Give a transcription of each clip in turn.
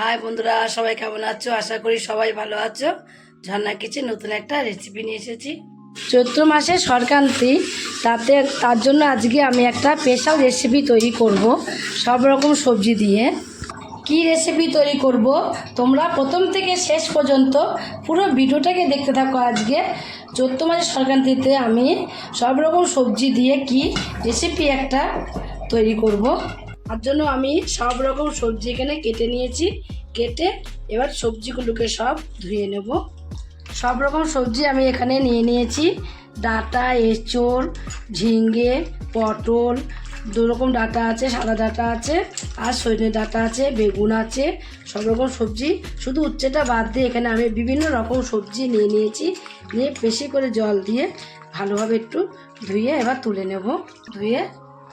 High বন্ধুরা, সবাই কেমন আছো? আশা করি সবাই ভালো আছো। ঝর্ণা কিচেন নতুন একটা রেসিপি নিয়ে এসেছি। চৈত্র মাসে সংক্রান্তি, তাতে, তার জন্য আজকে আমি একটা স্পেশাল রেসিপি তৈরি করব। সব রকম সবজি দিয়ে। কি রেসিপি তৈরি করব? তোমরা প্রথম থেকে শেষ পর্যন্ত পুরো ভিডিওটাকে দেখতে থাকো আজকে। চৈত্র মাসের সংক্রান্তিতে আমি সব রকম সবজি দিয়ে কি রেসিপি একটা তৈরি করব। তার জন্য আমি সব রকম সবজি এখানে কেটে নিয়েছি। কেটে এবার সবজিগুলোকে সব ধুয়ে নেব। সব রকম সবজি আমি এখানে নিয়ে নিয়েছি। ডাটা, এঁচড় ঝিঙ্গে পটল, দু রকম ডাঁটা আছে, সাদা ডাটা আছে, আর সজনে ডাটা আছে, বেগুন আছে, সব রকম সবজি। শুধু উচ্ছেটা বাদ দিয়ে এখানে আমি বিভিন্ন রকম সবজি নিয়ে নিয়েছি। নিয়ে বেশি করে জল দিয়ে ভালোভাবে একটু ধুয়ে এবার তুলে নেব। ধুয়ে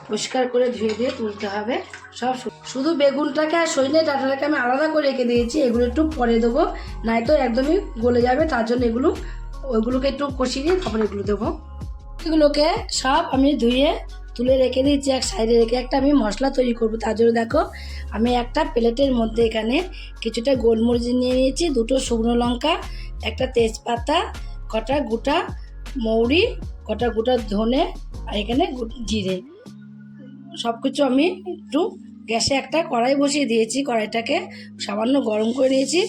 পরিষ্কার করে ধুয়ে দিয়ে তুলতে হবে। সব শুধু বেগুনটাকে আর সজনে ডাঁটাটাকে আমি আলাদা করে রেখে দিয়েছি। এগুলো একটু পরে দেবো। নাই তো একদমই গলে যাবে, তার জন্য এগুলো ওইগুলোকে একটু কষিয়ে দিয়ে তারপরে এগুলো দেবো। এগুলোকে সব আমি ধুয়ে তুলে রেখে দিয়েছি এক সাইডে রেখে। একটা আমি মশলা তৈরি করব, তার জন্য দেখো আমি একটা প্লেটের মধ্যে এখানে কিছুটা গোলমরিচ নিয়ে নিয়েছি, দুটো শুকনো লঙ্কা, একটা তেজপাতা, কটা গোটা মৌরি, কটা গোটা ধনে, আর এখানে জিরে। সব কিছু আমি একটু গ্যাসে একটা কড়াই বসিয়ে দিয়েছি, কড়াইটাকে সামান্য গরম করে নিয়েছি।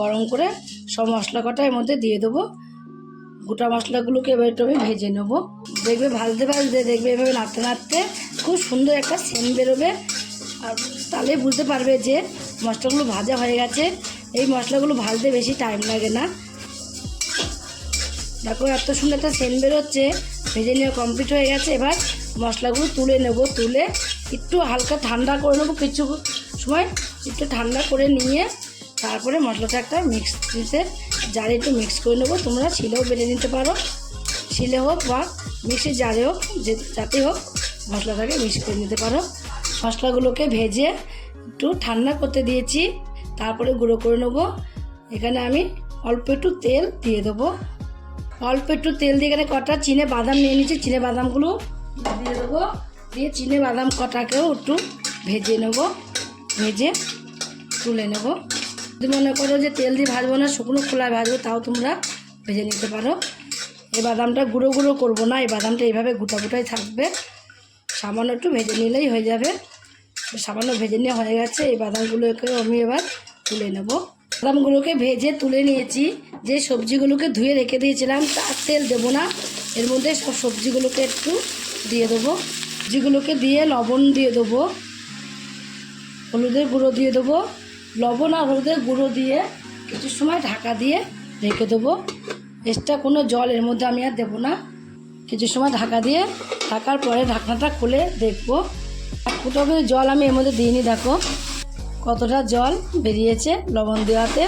গরম করে সব মশলা কটা এর মধ্যে দিয়ে দেবো। গোটা মশলাগুলোকে এবার একটু আমি ভেজে নেব। দেখবে ভাজতে ভাজতে দেখবে এভাবে নাড়তে নাড়তে খুব সুন্দর একটা সেন্ট বেরোবে। আর তাহলে বুঝতে পারবে যে মশলাগুলো ভাজা হয়ে গেছে। এই মশলাগুলো ভাজতে বেশি টাইম লাগে না। দেখো এত সুন্দর একটা সেন বেরোচ্ছে। ভেজে নেওয়া কমপ্লিট হয়ে গেছে। এবার মশলাগুলো তুলে নেব, তুলে একটু হালকা ঠান্ডা করে নেব কিছু সময়, একটু ঠান্ডা করে নিয়ে তারপরে মশলাটা একটা মিক্স দিতে, জারে একটু মিক্স করে নেব। তোমরা শিলেও বেলে নিতে পারো। শিলে হোক বা মিক্সি জারে হোক, যে যাতে হোক মশলাটাকে মিক্স করে নিতে পারো। মশলাগুলোকে ভেজে একটু ঠান্ডা করতে দিয়েছি। তারপরে গুঁড়ো করে নেব। এখানে আমি অল্প একটু তেল দিয়ে দেবো। অল্প একটু তেল দিয়ে এখানে কটা চিনে বাদাম নিয়ে নিচ্ছি চিনে বাদামগুলো দিয়ে দেবো। দিয়ে চিনে বাদাম কটাকেও একটু ভেজে নেব। ভেজে তুলে নেব। যদি মনে করো যে তেল দিয়ে ভাজবো না, শুকনো খোলায় ভাজবো, তাও তোমরা ভেজে নিতে পারো। এই বাদামটা গুঁড়ো গুঁড়ো করব না, এই বাদামটা এইভাবে গোটা গোটাই থাকবে। সামান্য একটু ভেজে নিলেই হয়ে যাবে। সামান্য ভেজে নেওয়া হয়ে গেছে, এই বাদামগুলোকে আমি এবার তুলে নেব। বাদামগুলোকে ভেজে তুলে নিয়েছি। যে সবজিগুলোকে ধুয়ে রেখে দিয়েছিলাম, তার তেল দেবো না। এর মধ্যে সব সবজিগুলোকে একটু দিয়ে দেবো। সবজিগুলোকে দিয়ে লবণ দিয়ে দেবো। হলুদের গুঁড়ো দিয়ে দেবো। লবণ আর হলুদের গুঁড়ো দিয়ে কিছু সময় ঢাকা দিয়ে রেখে দেবো। এক্সট্রা কোনো জল এর মধ্যে আমি আর দেবো না। কিছু সময় ঢাকা দিয়ে ঢাকার পরে ঢাকনাটা খুলে দেখব। ফুটো জল আমি এর মধ্যে দিইনি, দেখো। কতটা জল বেরিয়েছে লবণ দেওয়াতে?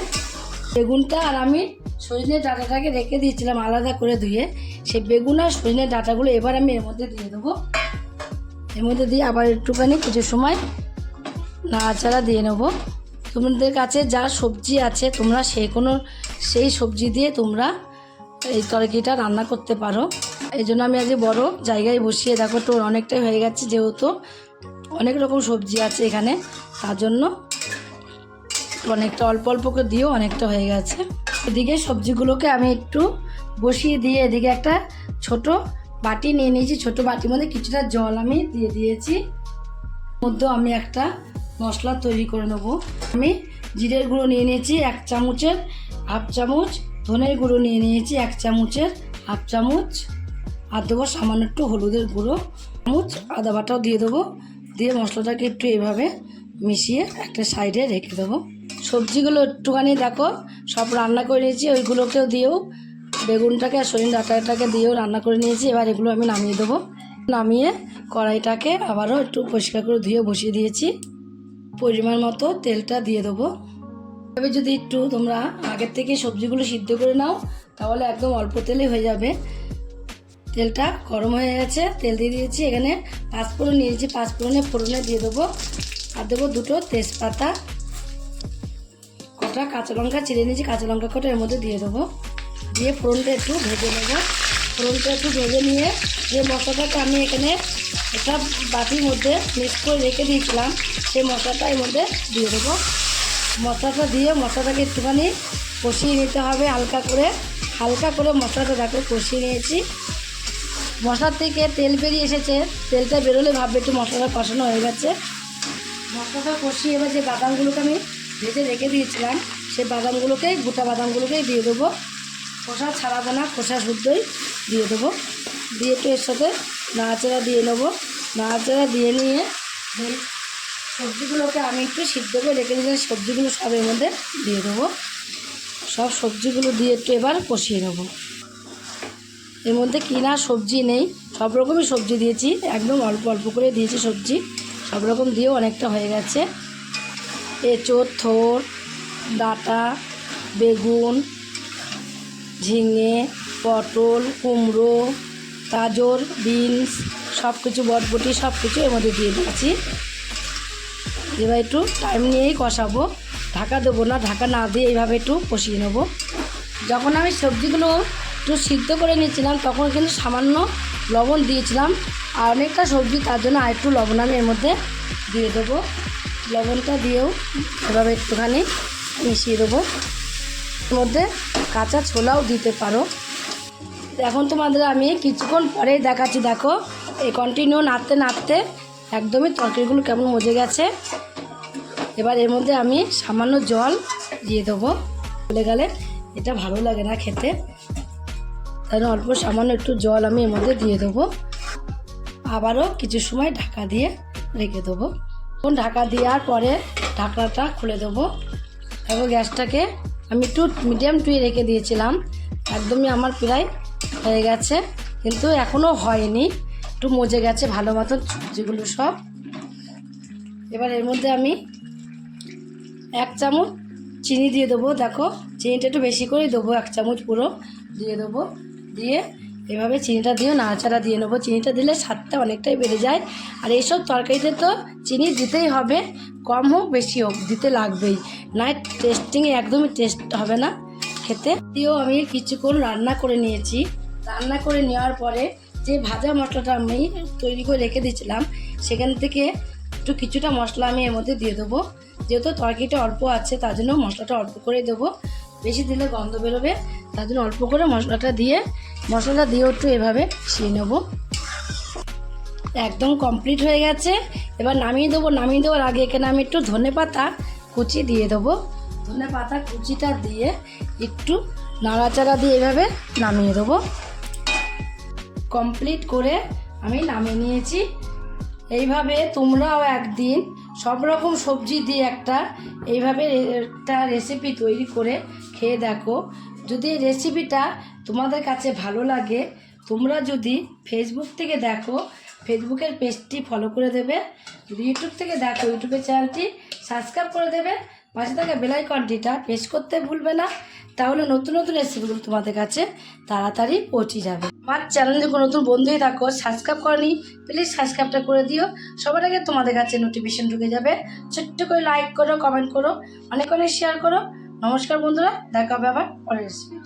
বেগুনটা আর আমি সজনে ডাঁটাটাকে রেখে দিয়েছিলাম আলাদা করে ধুয়ে। সেই বেগুন আর সজনে ডাঁটাগুলো এবার আমি এর মধ্যে দিয়ে দেবো। এর মধ্যে দিয়ে আবার একটুখানি কিছু সময় নাড়াচাড়া দিয়ে নেব। তোমাদের কাছে যা সবজি আছে, তোমরা সেই কোনো, সেই সবজি দিয়ে তোমরা এই তরকারিটা রান্না করতে পারো। এই জন্য আমি আজ বড় জায়গায় বসিয়ে, দেখো তো অনেকটাই হয়ে গেছে যেহেতু অনেক রকম সবজি আছে এখানে, তার জন্য অনেকটা অল্প অল্প করে দিয়েও অনেকটা হয়ে গেছে। এদিকে সবজিগুলোকে আমি একটু বসিয়ে দিয়ে এদিকে একটা ছোট বাটি নিয়ে নিয়েছি। ছোট বাটির মধ্যে কিছুটা জল আমি দিয়ে দিয়েছি। মধ্যেও আমি একটা মশলা তৈরি করে নেব। আমি জিরের গুঁড়ো নিয়ে নিয়েছি এক চামচের, হাফ চামচ, ধনের গুঁড়ো নিয়ে নিয়েছি এক চামচের, হাফ চামচ। আর দেবো সামান্য একটু হলুদের গুঁড়ো। চামচ, আদা বাটাও দিয়ে দেবো। দিয়ে মশলাটাকে একটু এভাবে মিশিয়ে একটা সাইডে রেখে দেবো। সবজিগুলো একটুখানি দেখো, সব রান্না করে নিয়েছি, ওইগুলোকেও দিয়েও বেগুনটাকে আর সরিন ডাটাটাকে দিয়েও রান্না করে নিয়েছি, এবার এগুলো আমি নামিয়ে দেবো। নামিয়ে কড়াইটাকে আবারও একটু পরিষ্কার করে ধুয়ে বসিয়ে দিয়েছি। পরিমাণ মতো তেলটা দিয়ে দেবো। তবে যদি একটু তোমরা আগের থেকে সবজিগুলো সিদ্ধ করে নাও, তাহলে একদম অল্প তেলে হয়ে যাবে। তেলটা গরম হয়ে গেছে, তেল দিয়ে দিয়েছি। এখানে পাঁচফোড়ন নিয়েছি পাঁচ পাঁচফোড়নে ফোড়নে দিয়ে দেবো। আর দেবো দুটো তেজপাতা। কটা কাঁচা লঙ্কা চিড়ে নিয়েছি, কাঁচা লঙ্কা কটা এর মধ্যে দিয়ে দেবো। দিয়ে ফোড়নটা একটু ভেজে নেব। ফোড়নটা একটু ভেজে নিয়ে যে মশলাটাকে আমি এখানে একটা বাটির মধ্যে মিক্স করে রেখে দিয়েছিলাম, সেই মশলাটা এর মধ্যে দিয়ে দেবো। মশলাটা দিয়ে মশলাটাকে একটুখানি কষিয়ে নিতে হবে হালকা করে। হালকা করে মশলাটা দেখো কষিয়ে নিয়েছি। মশলার থেকে তেল বেরিয়ে এসেছে। তেলটা বেরোলে ভাববে একটু মশলাটা কষানো হয়ে গেছে। মশলাটা কষিয়ে এবার যে বাদামগুলোকে আমি ভেজে রেখে দিয়েছিলাম, সে বাদামগুলোকে, গোটা বাদামগুলোকেই দিয়ে দেবো। খোসা ছাড়াবো না, খোসা শুদ্ধই দিয়ে দেবো। দিয়ে একটু এর সাথে নাড়াচাড়া দিয়ে নেব। নাড়াচাড়া দিয়ে নিয়ে সবজিগুলোকে আমি একটু সিদ্ধ করে রেখে দিয়েছিলাম, সবজিগুলো সব এর মধ্যে দিয়ে দেবো। সব সবজিগুলো দিয়ে একটু এবার কষিয়ে নেব। এর মধ্যে কিনা সবজি নেই, সব রকমই সবজি দিয়েছি, একদম অল্প অল্প করে দিয়েছি সবজি। সব রকম দিয়েও অনেকটা হয়ে গেছে। এঁচোড় থোর ডাঁটা, বেগুন, ঝিঙে, পটল, কুমড়ো, গাজর, বিনস সব কিছু বটবটি সব কিছু এর মধ্যে দিয়ে দিয়েছি। এবার একটু টাইম নিয়েই কষাবো। ঢাকা দেবো না, ঢাকা না দিয়ে এইভাবে একটু কষিয়ে নেব। যখন আমি সবজিগুলো একটু সিদ্ধ করে নিয়েছিলাম, তখন কিন্তু সামান্য লবণ দিয়েছিলাম। আর অনেকটা সবজি তার জন্য আর একটু লবণ আমি এর মধ্যে দিয়ে দেবো। লবণটা দিয়েও এভাবে একটুখানি মিশিয়ে দেবো। এর মধ্যে কাঁচা ছোলাও দিতে পারো। এখন তোমাদের আমি কিছুক্ষণ পরেই দেখাচ্ছি, দেখো। এই কন্টিনিউ নাড়তে নাড়তে একদমই তরকারিগুলো কেমন মজে গেছে। এবার এর মধ্যে আমি সামান্য জল দিয়ে দেবো। বলে গেলে এটা ভালো লাগে না খেতে। তাই অল্প সামান্য একটু জল আমি এর মধ্যে দিয়ে দেবো। আবারও কিছু সময় ঢাকা দিয়ে রেখে দেবো। এখন ঢাকা দেওয়ার পরে ঢাকনাটা খুলে দেবো। এবং গ্যাসটাকে আমি একটু মিডিয়াম টুয়ে রেখে দিয়েছিলাম। একদমই আমার প্রায় হয়ে গেছে, কিন্তু এখনও হয়নি। একটু মজে গেছে ভালো মতন সবজিগুলো সব। এবার এর মধ্যে আমি এক চামচ চিনি দিয়ে দেবো। দেখো, চিনিটা একটু বেশি করেই দেবো, এক চামচ পুরো দিয়ে দেবো। দিয়ে এভাবে চিনিটা দিয়ে নাড়াচাড়া দিয়ে নেব। চিনিটা দিলে স্বাদটা অনেকটাই বেড়ে যায়। আর এইসব তরকারিতে তো চিনি দিতেই হবে, কম হোক, বেশি হোক, দিতে লাগবেই। না টেস্টিংয়ে একদমই টেস্ট হবে না খেতে। দিয়েও আমি কিছুক্ষণ রান্না করে নিয়েছি। রান্না করে নেওয়ার পরে যে ভাজা মশলাটা আমি তৈরি করে রেখে দিয়েছিলাম, সেখান থেকে একটু কিছুটা মশলা আমি এর মধ্যে দিয়ে দেবো। যেহেতু তরকারিটা অল্প আছে, তার জন্য মশলাটা অল্প করে দেবো। বেশি দিলে গন্ধ বেরোবে, তার জন্য অল্প করে মশলাটা দিয়ে মশলাটা দিয়ে একটু এভাবে মিশিয়ে নেব। একদম কমপ্লিট হয়ে গেছে। এবার নামিয়ে দেবো। নামিয়ে দেওয়ার আগে এখানে আমি একটু ধনে পাতা কুচি দিয়ে দেবো। ধনে পাতা কুচিটা দিয়ে একটু নাড়াচাড়া দিয়ে এভাবে নামিয়ে দেবো। কমপ্লিট করে আমি নামিয়ে নিয়েছি। এইভাবে তোমরাও একদিন সব রকম সবজি দিয়ে একটা, এইভাবে একটা রেসিপি তৈরি করে খেয়ে দেখো। যদি রেসিপিটা তোমাদের কাছে ভালো লাগে, তোমরা যদি ফেসবুক থেকে দেখো ফেসবুকের পেজটি ফলো করে দেবে, যদি ইউটিউব থেকে দেখো ইউটিউবের চ্যানেলটি সাবস্ক্রাইব করে দেবে, পাশে থাকা বেলাইকনটিটা প্রেস করতে ভুলবে না। তাহলে নতুন নতুন রেসিপিগুলো তোমাদের কাছে তাড়াতাড়ি পৌঁছে যাবে। আমার চ্যানেল কোনো নতুন বন্ধুই থাকো সাবস্ক্রাইব করনি প্লিজ সাবস্ক্রাইবটা করে দিও। সবার আগে তোমাদের কাছে নোটিফিকেশন ঢুকে যাবে। ছোট্ট করে লাইক করো কমেন্ট করো, অনেক অনেক শেয়ার করো। নমস্কার বন্ধুরা, দেখা হবে আবার পরের রেসিপি